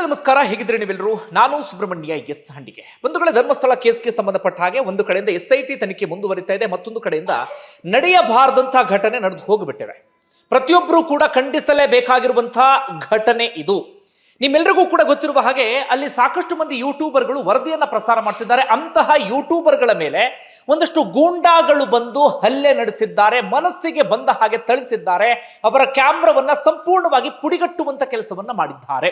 ನಮಸ್ಕಾರ. ಹೇಗಿದ್ರೆ ನೀವೆಲ್ಲರೂ? ನಾನು ಸುಬ್ರಹ್ಮಣ್ಯ ಎಸ್ ಹಂಡಿಗೆ. ಒಂದು ಕಡೆ ಧರ್ಮಸ್ಥಳ ಕೇಸ್ಗೆ ಸಂಬಂಧಪಟ್ಟ ಹಾಗೆ ಒಂದು ಕಡೆಯಿಂದ ಎಸ್ ಐ ಟಿ ತನಿಖೆ ಮುಂದುವರಿತಾ ಇದೆ. ಮತ್ತೊಂದು ಕಡೆಯಿಂದ ನಡೆಯಬಾರದಂತಹ ಘಟನೆ ನಡೆದು ಹೋಗಿಬಿಟ್ಟಿವೆ. ಪ್ರತಿಯೊಬ್ಬರೂ ಕೂಡ ಖಂಡಿಸಲೇಬೇಕಾಗಿರುವಂತಹ ಘಟನೆ ಇದು. ನಿಮ್ಮೆಲ್ಲರಿಗೂ ಕೂಡ ಗೊತ್ತಿರುವ ಹಾಗೆ ಅಲ್ಲಿ ಸಾಕಷ್ಟು ಮಂದಿ ಯೂಟ್ಯೂಬರ್ಗಳು ವರದಿಯನ್ನು ಪ್ರಸಾರ ಮಾಡ್ತಿದ್ದಾರೆ. ಅಂತಹ ಯೂಟ್ಯೂಬರ್ಗಳ ಮೇಲೆ ಒಂದಷ್ಟು ಗೂಂಡಾಗಳು ಬಂದು ಹಲ್ಲೆ ನಡೆಸಿದ್ದಾರೆ, ಮನಸ್ಸಿಗೆ ಬಂದ ಹಾಗೆ ಥಳಿಸಿದ್ದಾರೆ, ಅವರ ಕ್ಯಾಮ್ರಾವನ್ನು ಸಂಪೂರ್ಣವಾಗಿ ಪುಡಿಗಟ್ಟುವಂತ ಕೆಲಸವನ್ನ ಮಾಡಿದ್ದಾರೆ.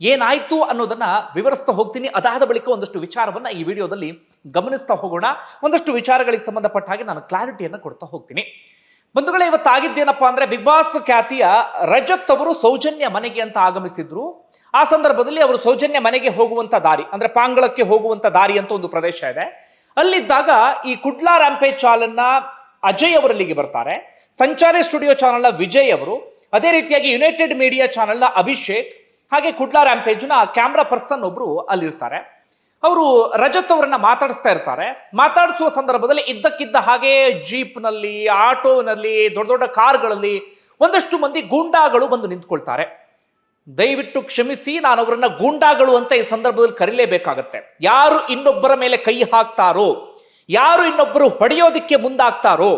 ಏನಾಯ್ತು ಅನ್ನೋದನ್ನ ವಿವರಿಸ್ತಾ ಹೋಗ್ತೀನಿ. ಅದಾದ ಬಳಿಕ ಒಂದಷ್ಟು ವಿಚಾರವನ್ನ ಈ ವಿಡಿಯೋದಲ್ಲಿ ಗಮನಿಸ್ತಾ ಹೋಗೋಣ. ಒಂದಷ್ಟು ವಿಚಾರಗಳಿಗೆ ಸಂಬಂಧಪಟ್ಟ ಹಾಗೆ ನಾನು ಕ್ಲಾರಿಟಿಯನ್ನು ಕೊಡ್ತಾ ಹೋಗ್ತೀನಿ. ಬಂಧುಗಳೇ ಇವತ್ತು ಆಗಿದ್ದೇನಪ್ಪಾ ಅಂದ್ರೆ ಬಿಗ್ ಬಾಸ್ ಖ್ಯಾತಿಯ ರಜತ್ ಅವರು ಸೌಜನ್ಯ ಮನೆಗೆ ಅಂತ ಆಗಮಿಸಿದ್ರು. ಆ ಸಂದರ್ಭದಲ್ಲಿ ಅವರು ಸೌಜನ್ಯ ಮನೆಗೆ ಹೋಗುವಂತ ದಾರಿ, ಅಂದ್ರೆ ಪಾಂಗಳಕ್ಕೆ ಹೋಗುವಂತ ದಾರಿ ಅಂತ ಒಂದು ಪ್ರದೇಶ ಇದೆ. ಅಲ್ಲಿದ್ದಾಗ ಈ ಕುಡ್ಲಾ ರ್ಯಾಂಪೇಜ್ ಚಾಲನ್ನ ಅಜಯ್ ಅವರಲ್ಲಿಗೆ ಬರ್ತಾರೆ. ಸಂಚಾರಿ ಸ್ಟುಡಿಯೋ ಚಾನಲ್ನ ವಿಜಯ್ ಅವರು, ಅದೇ ರೀತಿಯಾಗಿ ಯುನೈಟೆಡ್ ಮೀಡಿಯಾ ಚಾನಲ್ನ ಅಭಿಷೇಕ್, ಹಾಗೆ ಕುಡ್ಲಾ ರ್ಯಾಂಪೇಜ್ನ ಕ್ಯಾಮ್ರಾ ಪರ್ಸನ್ ಒಬ್ರು ಅಲ್ಲಿರ್ತಾರೆ. ಅವರು ರಜತ್ ಅವರನ್ನ ಮಾತಾಡಿಸ್ತಾ ಇರ್ತಾರೆ. ಮಾತಾಡಿಸುವ ಸಂದರ್ಭದಲ್ಲಿ ಇದ್ದಕ್ಕಿದ್ದ ಹಾಗೆ ಜೀಪ್ನಲ್ಲಿ, ಆಟೋನಲ್ಲಿ, ದೊಡ್ಡ ದೊಡ್ಡ ಕಾರ್ಗಳಲ್ಲಿ ಒಂದಷ್ಟು ಮಂದಿ ಗೂಂಡಾಗಳು ಬಂದು ನಿಂತ್ಕೊಳ್ತಾರೆ. ದಯವಿಟ್ಟು ಕ್ಷಮಿಸಿ, ನಾನು ಅವರನ್ನ ಗೂಂಡಾಗಳು ಅಂತ ಈ ಸಂದರ್ಭದಲ್ಲಿ ಕರೀಲೇಬೇಕಾಗತ್ತೆ. ಯಾರು ಇನ್ನೊಬ್ಬರ ಮೇಲೆ ಕೈ ಹಾಕ್ತಾರೋ, ಯಾರು ಇನ್ನೊಬ್ಬರು ಹೊಡೆಯೋದಿಕ್ಕೆ ಮುಂದಾಗ್ತಾರೋ,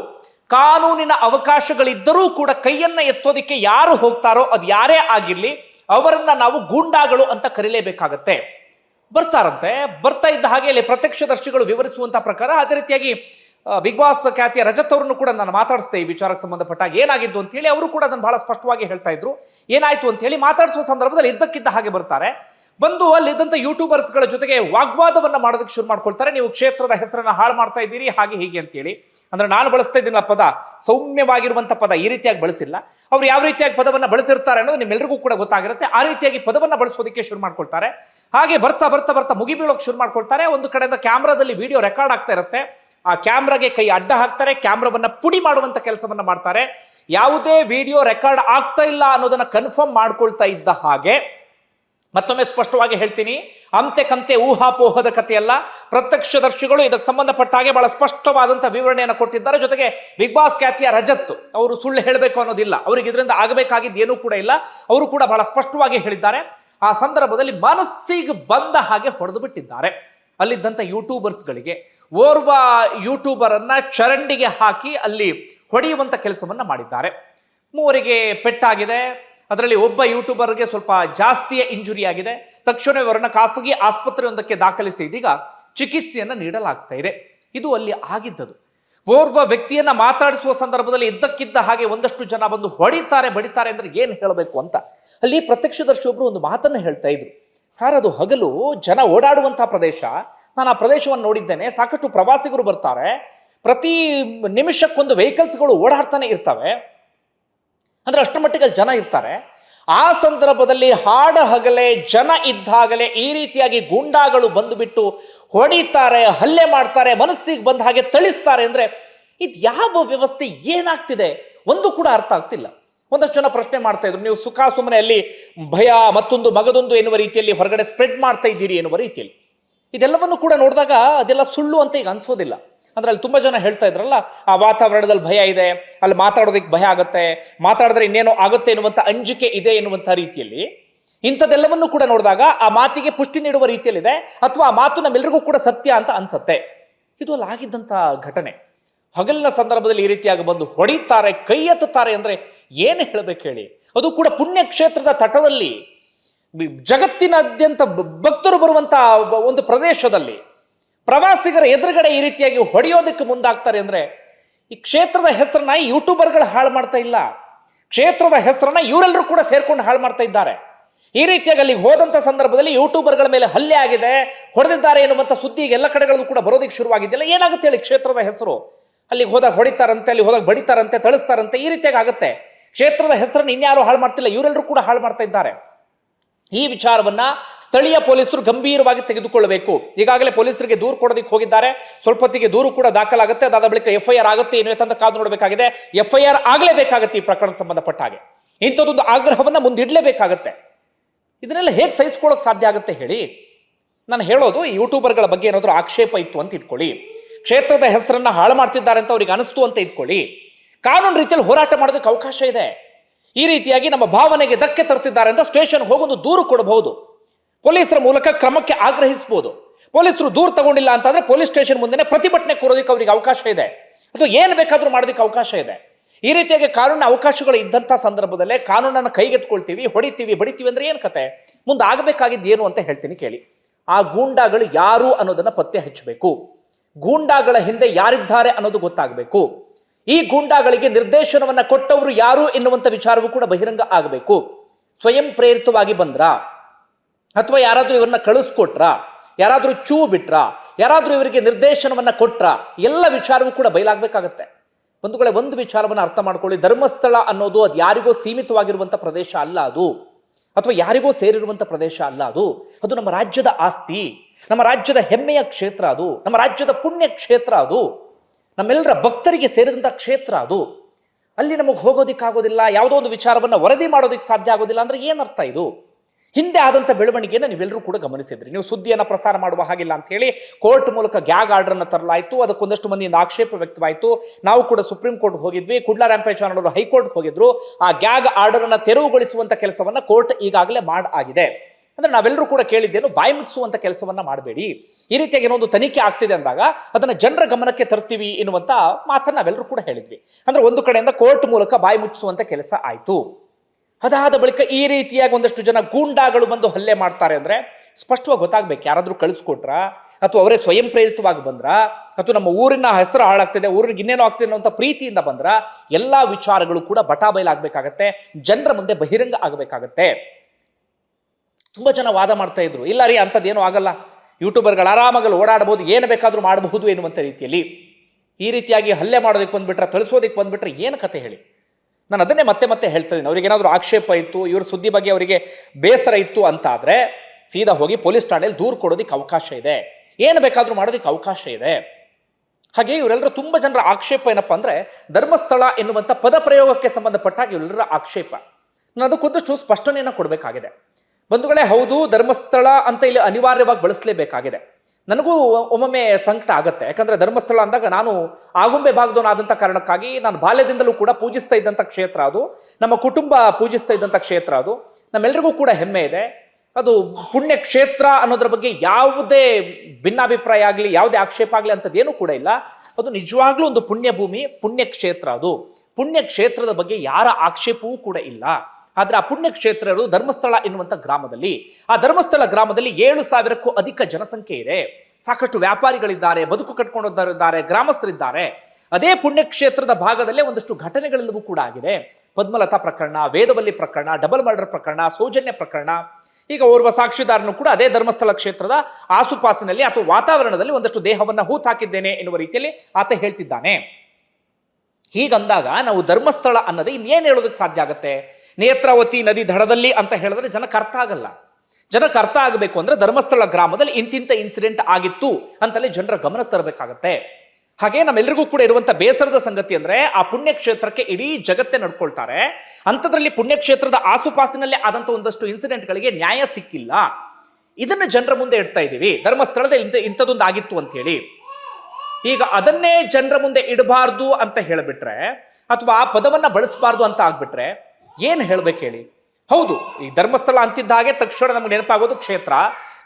ಕಾನೂನಿನ ಅವಕಾಶಗಳಿದ್ದರೂ ಕೂಡ ಕೈಯನ್ನ ಎತ್ತೋದಿಕ್ಕೆ ಯಾರು ಹೋಗ್ತಾರೋ ಅದು ಯಾರೇ ಆಗಿರ್ಲಿ, ಅವರನ್ನ ನಾವು ಗೂಂಡಾಗಳು ಅಂತ ಕರೀಲೇಬೇಕಾಗತ್ತೆ. ಬರ್ತಾರಂತೆ. ಬರ್ತಾ ಇದ್ದ ಹಾಗೆ ಇಲ್ಲಿ ಪ್ರತ್ಯಕ್ಷದರ್ಶಿಗಳು ವಿವರಿಸುವಂತ ಪ್ರಕಾರ ಅದೇ ರೀತಿಯಾಗಿ ಬಿಗ್ ಬಾಸ್ ಖ್ಯಾತಿಯ ರಜತ್ ಅವರನ್ನು ಕೂಡ ನಾನು ಮಾತಾಡಿಸಿದೆ ಈ ವಿಚಾರಕ್ಕೆ ಸಂಬಂಧಪಟ್ಟಾಗ ಏನಾಗಿದ್ದು ಅಂತ ಹೇಳಿ ಅವರು ಕೂಡ ಅದನ್ನು ಬಹಳ ಸ್ಪಷ್ಟವಾಗಿ ಹೇಳ್ತಾ ಇದ್ರು. ಏನಾಯ್ತು ಅಂತ ಹೇಳಿ ಮಾತಾಡಿಸುವ ಸಂದರ್ಭದಲ್ಲಿ ಇದ್ದಕ್ಕಿದ್ದ ಹಾಗೆ ಬರ್ತಾರೆ. ಬಂದು ಅಲ್ಲಿದ್ದಂಥ ಯೂಟ್ಯೂಬರ್ಸ್ಗಳ ಜೊತೆಗೆ ವಾಗ್ವಾದವನ್ನು ಮಾಡೋದಕ್ಕೆ ಶುರು ಮಾಡ್ಕೊಳ್ತಾರೆ. ನೀವು ಕ್ಷೇತ್ರದ ಹೆಸರನ್ನ ಹಾಳು ಮಾಡ್ತಾ ಇದ್ದೀರಿ, ಹಾಗೆ ಹೀಗೆ ಅಂತೇಳಿ. ಅಂದ್ರೆ ನಾನು ಬಳಸ್ತಾ ಇದ್ದೀನಿ ಪದ ಸೌಮ್ಯವಾಗಿರುವಂಥ ಪದ ಈ ರೀತಿಯಾಗಿ ಬಳಸಿಲ್ಲ. ಅವ್ರು ಯಾವ ರೀತಿಯಾಗಿ ಪದವನ್ನು ಬಳಸಿರ್ತಾರೆ ಅನ್ನೋದು ನಿಮ್ಮೆಲ್ಲರಿಗೂ ಕೂಡ ಗೊತ್ತಾಗಿರುತ್ತೆ. ಆ ರೀತಿಯಾಗಿ ಪದವನ್ನು ಬಳಸೋದಕ್ಕೆ ಶುರು ಮಾಡ್ಕೊಳ್ತಾರೆ. ಹಾಗೆ ಬರ್ತಾ ಬರ್ತಾ ಬರ್ತಾ ಮುಗಿ ಬೀಳೋಕೆ ಶುರು ಮಾಡ್ಕೊಳ್ತಾರೆ. ಒಂದು ಕಡೆಯಿಂದ ಕ್ಯಾಮ್ರಾದಲ್ಲಿ ವಿಡಿಯೋ ರೆಕಾರ್ಡ್ ಆಗ್ತಾ ಇರುತ್ತೆ. ಆ ಕ್ಯಾಮ್ರಾಗೆ ಕೈ ಅಡ್ಡ ಹಾಕ್ತಾರೆ, ಕ್ಯಾಮ್ರಾವನ್ನು ಪುಡಿ ಮಾಡುವಂಥ ಕೆಲಸವನ್ನು ಮಾಡ್ತಾರೆ. ಯಾವುದೇ ವಿಡಿಯೋ ರೆಕಾರ್ಡ್ ಆಗ್ತಾ ಇಲ್ಲ ಅನ್ನೋದನ್ನು ಕನ್ಫರ್ಮ್ ಮಾಡ್ಕೊಳ್ತಾ ಇದ್ದ ಹಾಗೆ ಮತ್ತೊಮ್ಮೆ ಸ್ಪಷ್ಟವಾಗಿ ಹೇಳ್ತೀನಿ, ಅಂತೆ ಕಂತೆ ಊಹಾಪೋಹದ ಕಥೆಯಲ್ಲ. ಪ್ರತ್ಯಕ್ಷದರ್ಶಿಗಳು ಇದಕ್ಕೆ ಸಂಬಂಧಪಟ್ಟ ಹಾಗೆ ಬಹಳ ಸ್ಪಷ್ಟವಾದಂಥ ವಿವರಣೆಯನ್ನು ಕೊಟ್ಟಿದ್ದಾರೆ. ಜೊತೆಗೆ ಬಿಗ್ ಬಾಸ್ ಖ್ಯಾತಿಯ ರಜತ್, ಅವರು ಸುಳ್ಳು ಹೇಳಬೇಕು ಅನ್ನೋದಿಲ್ಲ. ಅವರಿಗೆ ಇದರಿಂದ ಆಗಬೇಕಾಗಿದ್ದು ಏನೂ ಕೂಡ ಇಲ್ಲ. ಅವರು ಕೂಡ ಬಹಳ ಸ್ಪಷ್ಟವಾಗಿ ಹೇಳಿದ್ದಾರೆ. ಆ ಸಂದರ್ಭದಲ್ಲಿ ಮನಸ್ಸಿಗೆ ಬಂದ ಹಾಗೆ ಹೊಡೆದು ಬಿಟ್ಟಿದ್ದಾರೆ. ಅಲ್ಲಿದ್ದಂಥ ಯೂಟ್ಯೂಬರ್ಸ್ಗಳಿಗೆ, ಓರ್ವ ಯೂಟ್ಯೂಬರ್ ಅನ್ನ ಚರಂಡಿಗೆ ಹಾಕಿ ಅಲ್ಲಿ ಹೊಡೆಯುವಂಥ ಕೆಲಸವನ್ನು ಮಾಡಿದ್ದಾರೆ. ಮೂವರಿಗೆ ಪೆಟ್ಟಾಗಿದೆ. ಅದರಲ್ಲಿ ಒಬ್ಬ ಯೂಟ್ಯೂಬರ್ಗೆ ಸ್ವಲ್ಪ ಜಾಸ್ತಿಯೇ ಇಂಜುರಿ ಆಗಿದೆ. ತಕ್ಷಣ ಇವರನ್ನ ಖಾಸಗಿ ಆಸ್ಪತ್ರೆಯೊಂದಕ್ಕೆ ದಾಖಲಿಸಿ ಇದೀಗ ಚಿಕಿತ್ಸೆಯನ್ನು ನೀಡಲಾಗ್ತಾ ಇದೆ. ಇದು ಅಲ್ಲಿ ಆಗಿದ್ದದು. ಓರ್ವ ವ್ಯಕ್ತಿಯನ್ನ ಮಾತಾಡಿಸುವ ಸಂದರ್ಭದಲ್ಲಿ ಇದ್ದಕ್ಕಿದ್ದ ಹಾಗೆ ಒಂದಷ್ಟು ಜನ ಬಂದು ಹೊಡಿತಾರೆ, ಬಡಿತಾರೆ ಅಂದ್ರೆ ಏನು ಹೇಳಬೇಕು ಅಂತ. ಅಲ್ಲಿ ಪ್ರತ್ಯಕ್ಷದರ್ಶಿ ಒಬ್ರು ಒಂದು ಮಾತನ್ನ ಹೇಳ್ತಾ ಇದ್ರು. ಸರ್, ಅದು ಹಗಲು. ಜನ ಓಡಾಡುವಂತಹ ಪ್ರದೇಶ. ನಾನು ಆ ಪ್ರದೇಶವನ್ನು ನೋಡಿದ್ದೇನೆ. ಸಾಕಷ್ಟು ಪ್ರವಾಸಿಗರು ಬರ್ತಾರೆ. ಪ್ರತಿ ನಿಮಿಷಕ್ಕೊಂದು ವೆಹಿಕಲ್ಸ್ಗಳು ಓಡಾಡ್ತಾನೆ ಇರ್ತವೆ. ಅಂದ್ರೆ ಅಷ್ಟು ಮಟ್ಟಿಗೆ ಜನ ಇರ್ತಾರೆ. ಆ ಸಂದರ್ಭದಲ್ಲಿ ಹಾಡ ಹಗಲೇ, ಜನ ಇದ್ದಾಗಲೇ ಈ ರೀತಿಯಾಗಿ ಗೂಂಡಾಗಳು ಬಂದುಬಿಟ್ಟು ಹೊಡಿತಾರೆ, ಹಲ್ಲೆ ಮಾಡ್ತಾರೆ, ಮನಸ್ಸಿಗೆ ಬಂದ ಹಾಗೆ ತಳಿಸ್ತಾರೆ ಅಂದ್ರೆ ಇದು ಯಾವ ವ್ಯವಸ್ಥೆ ಏನಾಗ್ತಿದೆ? ಒಂದು ಕೂಡ ಅರ್ಥ ಆಗ್ತಿಲ್ಲ. ಒಂದಷ್ಟು ಜನ ಪ್ರಶ್ನೆ ಮಾಡ್ತಾ ಇದ್ರು, ನೀವು ಸುಖ ಸುಮ್ಮನೆ ಅಲ್ಲಿ ಭಯ, ಮತ್ತೊಂದು ಮಗದೊಂದು ಎನ್ನುವ ರೀತಿಯಲ್ಲಿ ಹೊರಗಡೆ ಸ್ಪ್ರೆಡ್ ಮಾಡ್ತಾ ಇದ್ದೀರಿ ಎನ್ನುವ ರೀತಿಯಲ್ಲಿ. ಇದೆಲ್ಲವನ್ನು ಕೂಡ ನೋಡಿದಾಗ ಅದೆಲ್ಲ ಸುಳ್ಳು ಅಂತ ಈಗ ಅನ್ಸೋದಿಲ್ಲ. ಅಂದ್ರೆ ಅಲ್ಲಿ ತುಂಬಾ ಜನ ಹೇಳ್ತಾ ಇದ್ರಲ್ಲ, ಆ ವಾತಾವರಣದಲ್ಲಿ ಭಯ ಇದೆ, ಅಲ್ಲಿ ಮಾತಾಡೋದಕ್ಕೆ ಭಯ ಆಗುತ್ತೆ, ಮಾತಾಡಿದ್ರೆ ಇನ್ನೇನೋ ಆಗುತ್ತೆ ಎನ್ನುವಂತ ಅಂಜಿಕೆ ಇದೆ ಎನ್ನುವಂತ ರೀತಿಯಲ್ಲಿ, ಇಂಥದ್ದೆಲ್ಲವನ್ನು ಕೂಡ ನೋಡಿದಾಗ ಆ ಮಾತಿಗೆ ಪುಷ್ಟಿ ನೀಡುವ ರೀತಿಯಲ್ಲಿದೆ, ಅಥವಾ ಆ ಮಾತು ನಮ್ಮೆಲ್ಲರಿಗೂ ಕೂಡ ಸತ್ಯ ಅಂತ ಅನ್ಸತ್ತೆ. ಇದು ಅಲ್ಲಿ ಆಗಿದ್ದಂಥ ಘಟನೆ. ಹಗಲಿನ ಸಂದರ್ಭದಲ್ಲಿ ಈ ರೀತಿಯಾಗಿ ಬಂದು ಹೊಡಿತಾರೆ, ಕೈ ಎತ್ತುತ್ತಾರೆ ಅಂದ್ರೆ ಏನು ಹೇಳಬೇಕು ಹೇಳಿ? ಅದು ಕೂಡ ಪುಣ್ಯಕ್ಷೇತ್ರದ ತಟದಲ್ಲಿ, ಜಗತ್ತಿನಾದ್ಯಂತ ಭಕ್ತರು ಬರುವಂತ ಒಂದು ಪ್ರದೇಶದಲ್ಲಿ ಪ್ರವಾಸಿಗರ ಎದುರುಗಡೆ ಈ ರೀತಿಯಾಗಿ ಹೊಡೆಯೋದಕ್ಕೆ ಮುಂದಾಗ್ತಾರೆ ಅಂದರೆ ಈ ಕ್ಷೇತ್ರದ ಹೆಸರನ್ನ ಯೂಟ್ಯೂಬರ್ಗಳು ಹಾಳು ಮಾಡ್ತಾ ಇಲ್ಲ. ಕ್ಷೇತ್ರದ ಹೆಸರನ್ನ ಇವರೆಲ್ಲರೂ ಕೂಡ ಸೇರ್ಕೊಂಡು ಹಾಳು ಮಾಡ್ತಾ ಇದ್ದಾರೆ. ಈ ರೀತಿಯಾಗಿ ಅಲ್ಲಿಗೆ ಹೋದಂಥ ಸಂದರ್ಭದಲ್ಲಿ ಯೂಟ್ಯೂಬರ್ಗಳ ಮೇಲೆ ಹಲ್ಲೆ ಆಗಿದೆ, ಹೊಡೆದಿದ್ದಾರೆ ಎನ್ನುವಂಥ ಸುದ್ದಿ ಎಲ್ಲ ಕಡೆಗಳಲ್ಲೂ ಕೂಡ ಬರೋದಕ್ಕೆ ಶುರುವಾಗಿದ್ದಿಲ್ಲ ಏನಾಗುತ್ತೆ ಹೇಳಿ ಕ್ಷೇತ್ರದ ಹೆಸರು? ಅಲ್ಲಿಗೆ ಹೋದಾಗ ಹೊಡಿತಾರಂತೆ, ಅಲ್ಲಿ ಹೋದಾಗ ಬಡಿತಾರಂತೆ ತಳಿಸ್ತಾರಂತೆ ಈ ರೀತಿಯಾಗಿ ಆಗುತ್ತೆ. ಕ್ಷೇತ್ರದ ಹೆಸರನ್ನು ಇನ್ಯಾರು ಹಾಳು ಮಾಡ್ತಿಲ್ಲ, ಇವರೆಲ್ಲರೂ ಕೂಡ ಹಾಳು ಮಾಡ್ತಾ ಇದ್ದಾರೆ. ಈ ವಿಚಾರವನ್ನ ಸ್ಥಳೀಯ ಪೊಲೀಸರು ಗಂಭೀರವಾಗಿ ತೆಗೆದುಕೊಳ್ಳಬೇಕು. ಈಗಾಗಲೇ ಪೊಲೀಸರಿಗೆ ದೂರು ಕೊಡೋದಕ್ಕೆ ಹೋಗಿದ್ದಾರೆ. ಸ್ವಲ್ಪ ಹೊತ್ತಿಗೆ ದೂರು ಕೂಡ ದಾಖಲಾಗುತ್ತೆ. ಅದಾದ ಬಳಿಕ ಎಫ್ಐಆರ್ ಆಗುತ್ತೆ. ಏನು ಅಂತ ಕಾದು ನೋಡಬೇಕಾಗಿದೆ. ಎಫ್ಐಆರ್ ಆಗಲೇಬೇಕಾಗುತ್ತೆ ಈ ಪ್ರಕರಣ ಸಂಬಂಧಪಟ್ಟ ಹಾಗೆ. ಇಂಥದ್ದೊಂದು ಆಗ್ರಹವನ್ನು ಮುಂದಿಡಲೇಬೇಕಾಗತ್ತೆ. ಇದನ್ನೆಲ್ಲ ಹೇಗೆ ಸಹಿಸ್ಕೊಳ್ಳೋಕೆ ಸಾಧ್ಯ ಆಗುತ್ತೆ ಹೇಳಿ? ನಾನು ಹೇಳೋದು ಯೂಟ್ಯೂಬರ್ಗಳ ಬಗ್ಗೆ ಏನಾದರೂ ಆಕ್ಷೇಪ ಇತ್ತು ಅಂತ ಇಟ್ಕೊಳ್ಳಿ. ಕ್ಷೇತ್ರದ ಹೆಸರನ್ನ ಹಾಳು ಮಾಡ್ತಿದ್ದಾರೆ ಅಂತ ಅವ್ರಿಗೆ ಅನಿಸ್ತು ಅಂತ ಇಟ್ಕೊಳ್ಳಿ. ಕಾನೂನು ರೀತಿಯಲ್ಲಿ ಹೋರಾಟ ಮಾಡೋದಕ್ಕೆ ಅವಕಾಶ ಇದೆ. ಈ ರೀತಿಯಾಗಿ ನಮ್ಮ ಭಾವನೆಗೆ ಧಕ್ಕೆ ತರ್ತಿದ್ದಾರೆ ಅಂತ ಸ್ಟೇಷನ್ ಹೋಗೊಂದು ದೂರು ಕೊಡಬಹುದು. ಪೊಲೀಸರ ಮೂಲಕ ಕ್ರಮಕ್ಕೆ ಆಗ್ರಹಿಸಬಹುದು. ಪೊಲೀಸರು ದೂರು ತಗೊಂಡಿಲ್ಲ ಅಂತಂದ್ರೆ ಪೊಲೀಸ್ ಸ್ಟೇಷನ್ ಮುಂದೆ ಪ್ರತಿಭಟನೆ ಕೂರೋದಕ್ಕೆ ಅವರಿಗೆ ಅವಕಾಶ ಇದೆ. ಅಥವಾ ಏನು ಬೇಕಾದರೂ ಮಾಡೋದಕ್ಕೆ ಅವಕಾಶ ಇದೆ. ಈ ರೀತಿಯಾಗಿ ಕಾನೂನಿನ ಅವಕಾಶಗಳು ಇದ್ದಂಥ ಸಂದರ್ಭದಲ್ಲೇ ಕಾನೂನನ್ನು ಕೈಗೆತ್ಕೊಳ್ತೀವಿ ಹೊಡಿತೀವಿ, ಬಡಿತೀವಿ ಅಂದ್ರೆ ಏನು ಕತೆ? ಮುಂದೆ ಆಗಬೇಕಾಗಿದ್ದು ಏನು ಅಂತ ಹೇಳ್ತೀನಿ ಕೇಳಿ. ಆ ಗೂಂಡಾಗಳು ಯಾರು ಅನ್ನೋದನ್ನ ಪತ್ತೆ ಹಚ್ಚಬೇಕು. ಗೂಂಡಾಗಳ ಹಿಂದೆ ಯಾರಿದ್ದಾರೆ ಅನ್ನೋದು ಗೊತ್ತಾಗಬೇಕು. ಈ ಗೂಂಡಾಗಳಿಗೆ ನಿರ್ದೇಶನವನ್ನ ಕೊಟ್ಟವರು ಯಾರು ಎನ್ನುವಂಥ ವಿಚಾರವೂ ಕೂಡ ಬಹಿರಂಗ ಆಗಬೇಕು. ಸ್ವಯಂ ಪ್ರೇರಿತವಾಗಿ ಬಂದ್ರ? ಅಥವಾ ಯಾರಾದರೂ ಇವರನ್ನ ಕಳಿಸ್ಕೊಟ್ರ? ಯಾರಾದರೂ ಚೂ ಬಿಟ್ರ? ಯಾರಾದರೂ ಇವರಿಗೆ ನಿರ್ದೇಶನವನ್ನ ಕೊಟ್ರ? ಎಲ್ಲ ವಿಚಾರವೂ ಕೂಡ ಬಯಲಾಗಬೇಕಾಗತ್ತೆ. ಒಂದು ಕಡೆ ಒಂದು ವಿಚಾರವನ್ನು ಅರ್ಥ ಮಾಡ್ಕೊಳ್ಳಿ. ಧರ್ಮಸ್ಥಳ ಅನ್ನೋದು ಅದು ಯಾರಿಗೋ ಸೀಮಿತವಾಗಿರುವಂಥ ಪ್ರದೇಶ ಅಲ್ಲ ಅದು. ಅಥವಾ ಯಾರಿಗೋ ಸೇರಿರುವಂಥ ಪ್ರದೇಶ ಅಲ್ಲ ಅದು. ಅದು ನಮ್ಮ ರಾಜ್ಯದ ಆಸ್ತಿ. ನಮ್ಮ ರಾಜ್ಯದ ಹೆಮ್ಮೆಯ ಕ್ಷೇತ್ರ ಅದು. ನಮ್ಮ ರಾಜ್ಯದ ಪುಣ್ಯ ಕ್ಷೇತ್ರ ಅದು. ನಮ್ಮೆಲ್ಲರ ಭಕ್ತರಿಗೆ ಸೇರಿದಂಥ ಕ್ಷೇತ್ರ ಅದು. ಅಲ್ಲಿ ನಮಗೆ ಹೋಗೋದಿಕ್ಕಾಗೋದಿಲ್ಲ, ಯಾವುದೋ ಒಂದು ವಿಚಾರವನ್ನು ವರದಿ ಮಾಡೋದಕ್ಕೆ ಸಾಧ್ಯ ಆಗೋದಿಲ್ಲ ಅಂದ್ರೆ ಏನರ್ಥ ಇದು? ಹಿಂದೆ ಆದಂಥ ಬೆಳವಣಿಗೆಯನ್ನು ನೀವೆಲ್ಲರೂ ಕೂಡ ಗಮನಿಸಿದ್ರಿ. ನೀವು ಸುದ್ದಿಯನ್ನು ಪ್ರಸಾರ ಮಾಡುವ ಹಾಗಿಲ್ಲ ಅಂತ ಕೋರ್ಟ್ ಮೂಲಕ ಗ್ಯಾಗ್ ಆರ್ಡರ್ನ ತರಲಾಯಿತು. ಅದಕ್ಕೊಂದಷ್ಟು ಮಂದಿಯಿಂದ ಆಕ್ಷೇಪ ವ್ಯಕ್ತವಾಯಿತು. ನಾವು ಕೂಡ ಸುಪ್ರೀಂ ಕೋರ್ಟ್ ಹೋಗಿದ್ವಿ. ಕುಡ್ಲ ಚಾನಲ್ ಅವರು ಹೈಕೋರ್ಟ್ ಹೋಗಿದ್ರು. ಆ ಗ್ಯಾಗ್ ಆರ್ಡರ್ ತೆರವುಗೊಳಿಸುವಂಥ ಕೆಲಸವನ್ನು ಕೆಲಸವನ್ನ ಕೋರ್ಟ್ ಈಗಾಗಲೇ ಮಾಡ್ ಆಗಿದೆ. ಅಂದ್ರೆ ನಾವೆಲ್ಲರೂ ಕೂಡ ಕೇಳಿದ್ದೇನು, ಬಾಯಿ ಮುಗಿಸುವಂಥ ಕೆಲಸವನ್ನ ಮಾಡಬೇಡಿ. ಈ ರೀತಿಯಾಗಿ ಏನೋ ಒಂದು ತನಿಖೆ ಆಗ್ತಿದೆ ಅಂದಾಗ ಅದನ್ನ ಜನರ ಗಮನಕ್ಕೆ ತರ್ತೀವಿ ಎನ್ನುವಂಥ ಮಾತನ್ನ ನಾವೆಲ್ಲರೂ ಕೂಡ ಹೇಳಿದ್ವಿ. ಅಂದ್ರೆ ಒಂದು ಕಡೆಯಿಂದ ಕೋರ್ಟ್ ಮೂಲಕ ಬಾಯಿ ಮುಚ್ಚಿಸುವಂಥ ಕೆಲಸ ಆಯಿತು. ಅದಾದ ಬಳಿಕ ಈ ರೀತಿಯಾಗಿ ಒಂದಷ್ಟು ಜನ ಗೂಂಡಾಗಳು ಬಂದು ಹಲ್ಲೆ ಮಾಡ್ತಾರೆ ಅಂದ್ರೆ ಸ್ಪಷ್ಟವಾಗಿ ಗೊತ್ತಾಗ್ಬೇಕು, ಯಾರಾದರೂ ಕಳಿಸ್ಕೊಟ್ರ? ಅಥವಾ ಅವರೇ ಸ್ವಯಂ ಪ್ರೇರಿತವಾಗಿ ಬಂದ್ರ? ಅಥವಾ ನಮ್ಮ ಊರಿನ ಹೆಸರು ಹಾಳಾಗ್ತಿದೆ ಊರಿಗೆ ಇನ್ನೇನೋ ಆಗ್ತಿದೆ ಅನ್ನೋಂಥ ಪ್ರೀತಿಯಿಂದ ಬಂದ್ರ? ಎಲ್ಲಾ ವಿಚಾರಗಳು ಕೂಡ ಬಟಾ ಬಯಲಾಗಬೇಕಾಗತ್ತೆ ಜನರ ಮುಂದೆ ಬಹಿರಂಗ ಆಗಬೇಕಾಗತ್ತೆ. ತುಂಬಾ ಜನ ವಾದ ಮಾಡ್ತಾ ಇದ್ರು. ಇಲ್ಲ ರೀ ಅಂಥದ್ದೇನೂ ಆಗಲ್ಲ. ಯೂಟ್ಯೂಬರ್ಗಳು ಆರಾಮಾಗಲು ಓಡಾಡಬಹುದು ಏನು ಬೇಕಾದರೂ ಮಾಡಬಹುದು ಎನ್ನುವಂಥ ರೀತಿಯಲ್ಲಿ ಈ ರೀತಿಯಾಗಿ ಹಲ್ಲೆ ಮಾಡೋದಕ್ಕೆ ಬಂದುಬಿಟ್ರೆ ತಳಿಸೋದಕ್ಕೆ ಬಂದುಬಿಟ್ರೆ ಏನು ಕತೆ ಹೇಳಿ? ನಾನು ಅದನ್ನೇ ಮತ್ತೆ ಮತ್ತೆ ಹೇಳ್ತಾ ಇದ್ದೀನಿ. ಅವ್ರಿಗೆ ಏನಾದರೂ ಆಕ್ಷೇಪ ಇತ್ತು, ಇವ್ರ ಸುದ್ದಿ ಬಗ್ಗೆ ಅವರಿಗೆ ಬೇಸರ ಇತ್ತು ಅಂತ ಆದ್ರೆ ಸೀದಾ ಹೋಗಿ ಪೊಲೀಸ್ ಠಾಣೆಯಲ್ಲಿ ದೂರು ಕೊಡೋದಕ್ಕೆ ಅವಕಾಶ ಇದೆ. ಏನು ಬೇಕಾದರೂ ಮಾಡೋದಕ್ಕೆ ಅವಕಾಶ ಇದೆ. ಹಾಗೆ ಇವರೆಲ್ಲರೂ ತುಂಬ ಜನರ ಆಕ್ಷೇಪ ಏನಪ್ಪ ಅಂದರೆ, ಧರ್ಮಸ್ಥಳ ಎನ್ನುವಂಥ ಪದ ಪ್ರಯೋಗಕ್ಕೆ ಸಂಬಂಧಪಟ್ಟಾಗ ಇವರೆಲ್ಲರ ಆಕ್ಷೇಪ. ನಾನು ಅದಕ್ಕೊಂದಷ್ಟು ಸ್ಪಷ್ಟನೆಯನ್ನು ಕೊಡಬೇಕಾಗಿದೆ. ಬಂಧುಗಳೇ ಹೌದು, ಧರ್ಮಸ್ಥಳ ಅಂತ ಇಲ್ಲಿ ಅನಿವಾರ್ಯವಾಗಿ ಬಳಸಲೇಬೇಕಾಗಿದೆ. ನನಗೂ ಒಮ್ಮೊಮ್ಮೆ ಸಂಕಟ ಆಗುತ್ತೆ. ಯಾಕಂದ್ರೆ ಧರ್ಮಸ್ಥಳ ಅಂದಾಗ ನಾನು ಆಗುಂಬೆ ಭಾಗದವನಾದಂಥ ಕಾರಣಕ್ಕಾಗಿ ನಾನು ಬಾಲ್ಯದಿಂದಲೂ ಕೂಡ ಪೂಜಿಸ್ತಾ ಇದ್ದಂಥ ಕ್ಷೇತ್ರ ಅದು. ನಮ್ಮ ಕುಟುಂಬ ಪೂಜಿಸ್ತಾ ಇದ್ದಂಥ ಕ್ಷೇತ್ರ ಅದು. ನಮ್ಮೆಲ್ಲರಿಗೂ ಕೂಡ ಹೆಮ್ಮೆ ಇದೆ. ಅದು ಪುಣ್ಯ ಕ್ಷೇತ್ರ ಅನ್ನೋದ್ರ ಬಗ್ಗೆ ಯಾವುದೇ ಭಿನ್ನಾಭಿಪ್ರಾಯ ಆಗಲಿ, ಯಾವುದೇ ಆಕ್ಷೇಪ ಆಗಲಿ ಅಂಥದ್ದೇನೂ ಕೂಡ ಇಲ್ಲ. ಅದು ನಿಜವಾಗ್ಲೂ ಒಂದು ಪುಣ್ಯ ಭೂಮಿ ಪುಣ್ಯ ಕ್ಷೇತ್ರ ಅದು. ಪುಣ್ಯ ಕ್ಷೇತ್ರದ ಬಗ್ಗೆ ಯಾರ ಆಕ್ಷೇಪವೂ ಕೂಡ ಇಲ್ಲ. ಆದ್ರೆ ಆ ಪುಣ್ಯಕ್ಷೇತ್ರಗಳು ಕ್ಷೇತ್ರ ಧರ್ಮಸ್ಥಳ ಎನ್ನುವಂಥ ಗ್ರಾಮದಲ್ಲಿ. ಆ ಧರ್ಮಸ್ಥಳ ಗ್ರಾಮದಲ್ಲಿ ಏಳು ಸಾವಿರಕ್ಕೂ ಅಧಿಕ ಜನಸಂಖ್ಯೆ ಇದೆ. ಸಾಕಷ್ಟು ವ್ಯಾಪಾರಿಗಳಿದ್ದಾರೆ, ಬದುಕು ಕಟ್ಕೊಂಡಿದ್ದಾರೆ ಗ್ರಾಮಸ್ಥರಿದ್ದಾರೆ. ಅದೇ ಪುಣ್ಯಕ್ಷೇತ್ರದ ಭಾಗದಲ್ಲೇ ಒಂದಷ್ಟು ಘಟನೆಗಳೆಲ್ಲವೂ ಕೂಡ ಆಗಿದೆ. ಪದ್ಮಲತಾ ಪ್ರಕರಣ, ವೇದವಲ್ಲಿ ಪ್ರಕರಣ, ಡಬಲ್ ಮರ್ಡರ್ ಪ್ರಕರಣ, ಸೌಜನ್ಯ ಪ್ರಕರಣ. ಈಗ ಓರ್ವ ಸಾಕ್ಷಿದಾರನು ಕೂಡ ಅದೇ ಧರ್ಮಸ್ಥಳ ಕ್ಷೇತ್ರದ ಆಸುಪಾಸಿನಲ್ಲಿ ಅಥವಾ ವಾತಾವರಣದಲ್ಲಿ ಒಂದಷ್ಟು ದೇಹವನ್ನ ಹೂತಾಕಿದ್ದೇನೆ ಎನ್ನುವ ರೀತಿಯಲ್ಲಿ ಆತ ಹೇಳ್ತಿದ್ದಾನೆ. ಹೀಗಂದಾಗ ನಾವು ಧರ್ಮಸ್ಥಳ ಅನ್ನೋದೇ ಇನ್ನೇನು ಹೇಳೋದಕ್ಕೆ ಸಾಧ್ಯ ಆಗುತ್ತೆ? ನೇತ್ರಾವತಿ ನದಿ ದಡದಲ್ಲಿ ಅಂತ ಹೇಳಿದ್ರೆ ಜನಕ್ಕೆ ಅರ್ಥ ಆಗಲ್ಲ. ಜನಕ್ಕೆ ಅರ್ಥ ಆಗಬೇಕು ಅಂದ್ರೆ ಧರ್ಮಸ್ಥಳ ಗ್ರಾಮದಲ್ಲಿ ಇಂತಿಂತ ಇನ್ಸಿಡೆಂಟ್ ಆಗಿತ್ತು ಅಂತಲೇ ಜನರ ಗಮನಕ್ಕೆ ತರಬೇಕಾಗತ್ತೆ. ಹಾಗೆ ನಮ್ಮೆಲ್ಲರಿಗೂ ಕೂಡ ಇರುವಂತ ಬೇಸರದ ಸಂಗತಿ ಅಂದ್ರೆ ಆ ಪುಣ್ಯಕ್ಷೇತ್ರಕ್ಕೆ ಇಡೀ ಜಗತ್ತೇ ನಡ್ಕೊಳ್ತಾರೆ. ಅಂಥದ್ರಲ್ಲಿ ಪುಣ್ಯಕ್ಷೇತ್ರದ ಆಸುಪಾಸಿನಲ್ಲೇ ಆದಂತ ಒಂದಷ್ಟು ಇನ್ಸಿಡೆಂಟ್ಗಳಿಗೆ ನ್ಯಾಯ ಸಿಕ್ಕಿಲ್ಲ. ಇದನ್ನ ಜನರ ಮುಂದೆ ಇಡ್ತಾ ಇದ್ದೀವಿ. ಧರ್ಮಸ್ಥಳದ ಇಂಥ ಇಂಥದ್ದೊಂದು ಆಗಿತ್ತು ಅಂತ ಹೇಳಿ. ಈಗ ಅದನ್ನೇ ಜನರ ಮುಂದೆ ಇಡಬಾರ್ದು ಅಂತ ಹೇಳಿಬಿಟ್ರೆ ಅಥವಾ ಆ ಪದವನ್ನ ಬಳಸಬಾರ್ದು ಅಂತ ಆಗ್ಬಿಟ್ರೆ ಏನ್ ಹೇಳ್ಬೇಕು ಹೇಳಿ? ಹೌದು, ಈ ಧರ್ಮಸ್ಥಳ ಅಂತಿದ್ದ ಹಾಗೆ ತಕ್ಷಣ ನಮ್ಗೆ ನೆನಪಾಗೋದು ಕ್ಷೇತ್ರ.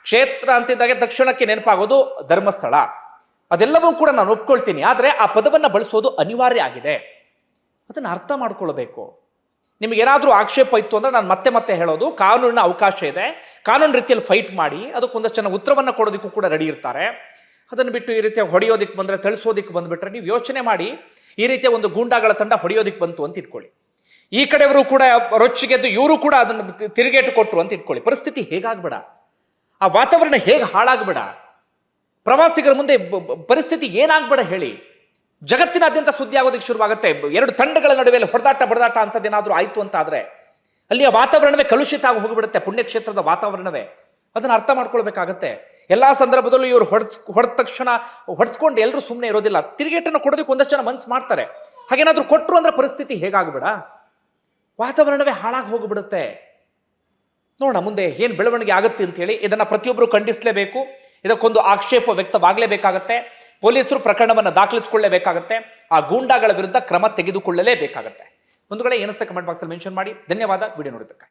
ಕ್ಷೇತ್ರ ಅಂತಿದ್ದಾಗೆ ತಕ್ಷಣಕ್ಕೆ ನೆನಪಾಗೋದು ಧರ್ಮಸ್ಥಳ. ಅದೆಲ್ಲವೂ ಕೂಡ ನಾನು ಒಪ್ಕೊಳ್ತೀನಿ, ಆದರೆ ಆ ಪದವನ್ನು ಬಳಸೋದು ಅನಿವಾರ್ಯ ಆಗಿದೆ. ಅದನ್ನು ಅರ್ಥ ಮಾಡ್ಕೊಳ್ಬೇಕು. ನಿಮಗೆ ಏನಾದರೂ ಆಕ್ಷೇಪ ಇತ್ತು ಅಂದರೆ ನಾನು ಮತ್ತೆ ಮತ್ತೆ ಹೇಳೋದು, ಕಾನೂನಿನ ಅವಕಾಶ ಇದೆ. ಕಾನೂನು ರೀತಿಯಲ್ಲಿ ಫೈಟ್ ಮಾಡಿ, ಅದಕ್ಕೊಂದಷ್ಟು ಜನ ಉತ್ತರವನ್ನು ಕೊಡೋದಕ್ಕೂ ಕೂಡ ರೆಡಿ ಇರ್ತಾರೆ. ಅದನ್ನು ಬಿಟ್ಟು ಈ ರೀತಿಯ ಹೊಡೆಯೋದಕ್ಕೆ ಬಂದರೆ ತಳಿಸೋದಕ್ಕೆ ಬಂದುಬಿಟ್ರೆ ನೀವು ಯೋಚನೆ ಮಾಡಿ, ಈ ರೀತಿಯ ಒಂದು ಗೂಂಡಾಗಳ ತಂಡ ಹೊಡೆಯೋದಕ್ಕೆ ಬಂತು ಅಂತ ಇಟ್ಕೊಳ್ಳಿ. ಈ ಕಡೆಯವರು ಕೂಡ ರೊಚ್ಚಿಗೆದ್ದು ಇವರು ಕೂಡ ಅದನ್ನು ತಿರುಗೇಟು ಕೊಟ್ಟರು ಅಂತ ಇಟ್ಕೊಳ್ಳಿ. ಪರಿಸ್ಥಿತಿ ಹೇಗಾಗ್ಬೇಡ? ಆ ವಾತಾವರಣ ಹೇಗೆ ಹಾಳಾಗ್ಬೇಡ? ಪ್ರವಾಸಿಗರ ಮುಂದೆ ಪರಿಸ್ಥಿತಿ ಏನಾಗ್ಬೇಡ ಹೇಳಿ. ಜಗತ್ತಿನಾದ್ಯಂತ ಸುದ್ದಿ ಆಗೋದಕ್ಕೆ ಶುರುವಾಗುತ್ತೆ. ಎರಡು ತಂಡಗಳ ನಡುವೆ ಹೊಡೆದಾಟ, ಬಡದಾಟ ಅಂತದ್ದೇನಾದರೂ ಆಯಿತು ಅಂತ ಆದರೆ ಅಲ್ಲಿಯ ವಾತಾವರಣವೇ ಕಲುಷಿತ ಆಗಿ ಹೋಗಿಬಿಡುತ್ತೆ, ಪುಣ್ಯಕ್ಷೇತ್ರದ ವಾತಾವರಣವೇ. ಅದನ್ನು ಅರ್ಥ ಮಾಡ್ಕೊಳ್ಬೇಕಾಗತ್ತೆ. ಎಲ್ಲ ಸಂದರ್ಭದಲ್ಲೂ ಇವರು ಹೊಡ್ಸ್, ಹೊಡೆದ ತಕ್ಷಣ, ಹೊಡ್ಸ್ಕೊಂಡು ಎಲ್ಲರೂ ಸುಮ್ಮನೆ ಇರೋದಿಲ್ಲ. ತಿರುಗೇಟನ್ನು ಕೊಡೋದಕ್ಕೆ ಒಂದಷ್ಟು ಜನ ಮನ್ಸು ಮಾಡ್ತಾರೆ. ಹಾಗೇನಾದರೂ ಕೊಟ್ಟರು ಅಂದ್ರೆ ಪರಿಸ್ಥಿತಿ ಹೇಗಾಗ್ಬೇಡ? ವಾತಾವರಣವೇ ಹಾಳಾಗಿ ಹೋಗಿಬಿಡುತ್ತೆ. ನೋಡೋಣ ಮುಂದೆ ಏನು ಬೆಳವಣಿಗೆ ಆಗುತ್ತೆ ಅಂತ ಹೇಳಿ ಇದನ್ನ ಪ್ರತಿಯೊಬ್ಬರು ಖಂಡಿಸಲೇಬೇಕು. ಇದಕ್ಕೊಂದು ಆಕ್ಷೇಪ ವ್ಯಕ್ತವಾಗಲೇಬೇಕಾಗತ್ತೆ. ಪೊಲೀಸರು ಪ್ರಕರಣವನ್ನು ದಾಖಲಿಸಿಕೊಳ್ಳಲೇಬೇಕಾಗತ್ತೆ ಆ ಗೂಂಡಾಗಳ ವಿರುದ್ಧ ಕ್ರಮ ತೆಗೆದುಕೊಳ್ಳಲೇಬೇಕಾಗತ್ತೆ. ಒಂದು ಕಡೆ ಏನಿಸ್ತಾ ಕಮೆಂಟ್ ಬಾಕ್ಸಲ್ಲಿ ಮೆನ್ಷನ್ ಮಾಡಿ. ಧನ್ಯವಾದ. ವಿಡಿಯೋ ನೋಡಿದ್ದಕ್ಕೆ